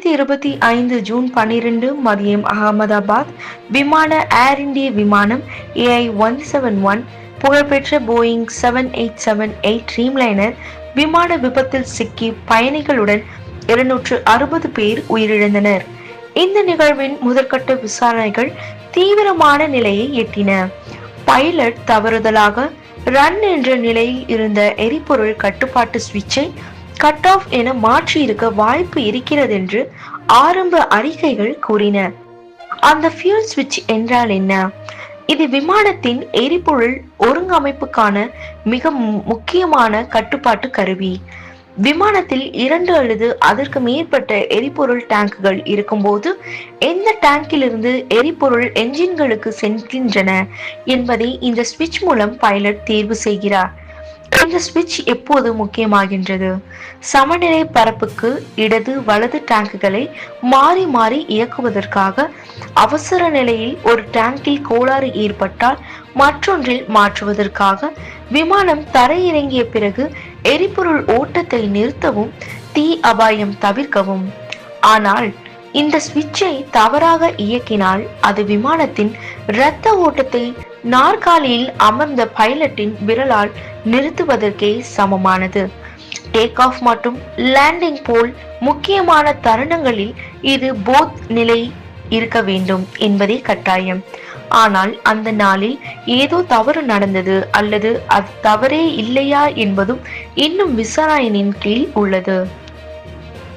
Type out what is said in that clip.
இரண்டாயிரத்தி இருபத்தி ஐந்து ஜூன் பன்னிரண்டு மதியம் அகமதாபாத் விமான ஏர் இந்திய விமானம் ஏஐ ஒன் செவன் ஒன் புகழ்பெற்ற Boeing seven eight seven eight Dreamliner விமான விபத்தில் சிக்கி பயணிகளுடன் இருநூற்று அறுபது பேர் உயிரிழந்தனர். இந்த நிகழ்வின் முதற்கட்ட விசாரணைகள் தீவிரமான நிலையை எட்டின. பைலட் தவறுதலாக ரன் என்ற நிலையில் இருந்த எரிபொருள் கட்டுப்பாட்டு சுவிட்சை கட் ஆஃப் என மாற்றியிருக்க வாய்ப்பு இருக்கிறது என்று ஆரம்ப அறிக்கைகள் கூறின. அந்த ஃபியூல் சுவிட்ச் என்றால் என்ன? இது விமானத்தின் எரிபொருள் ஒருங்கமைப்புக்கான மிக முக்கியமான கட்டுப்பாட்டு கருவி. விமானத்தில் இரண்டு அல்லது அதற்கு மேற்பட்ட எரிபொருள் டேங்குகள் இருக்கும்போது எந்த டேங்கிலிருந்து எரிபொருள் என்ஜின்களுக்கு செல்கின்றன என்பதை இந்த சுவிட்ச் மூலம் பைலட் தேர்வு செய்கிறார். இந்த சுவிட்ச் எப்போது முக்கியமாகின்றது? சமநிலை பரப்புக்கு இடது வலது டேங்குகளை மாறி மாறி இயக்குவதற்காக அவசர நிலையில் ஒரு டேங்கில் கோளாறு ஏற்பட்டால் மற்றொன்றில் மாற்றுவதற்காக விமானம் தரையிறங்கிய பிறகு எரிபொருள் ஓட்டத்தை நிறுத்தவும் தீ அபாயம் தவிர்க்கவும். ஆனால் இந்த சுவிட்சை தவறாக இயக்கினால் அது விமானத்தின் இரத்த ஓட்டத்தை நாற்காலியில் அமர்ந்த பைலட்டின் விரலால் நிறுத்துவதற்கே சமமானது. டேக் ஆஃப் மற்றும் லேண்டிங் போல் முக்கியமான தருணங்களில் இது போத் நிலை இருக்க வேண்டும் என்பதே கட்டாயம். ஆனால் அந்த நாளில் ஏதோ தவறு நடந்தது அல்லது அது தவறே இல்லையா என்பதும் இன்னும் விசாரணையின் கீழ் உள்ளது.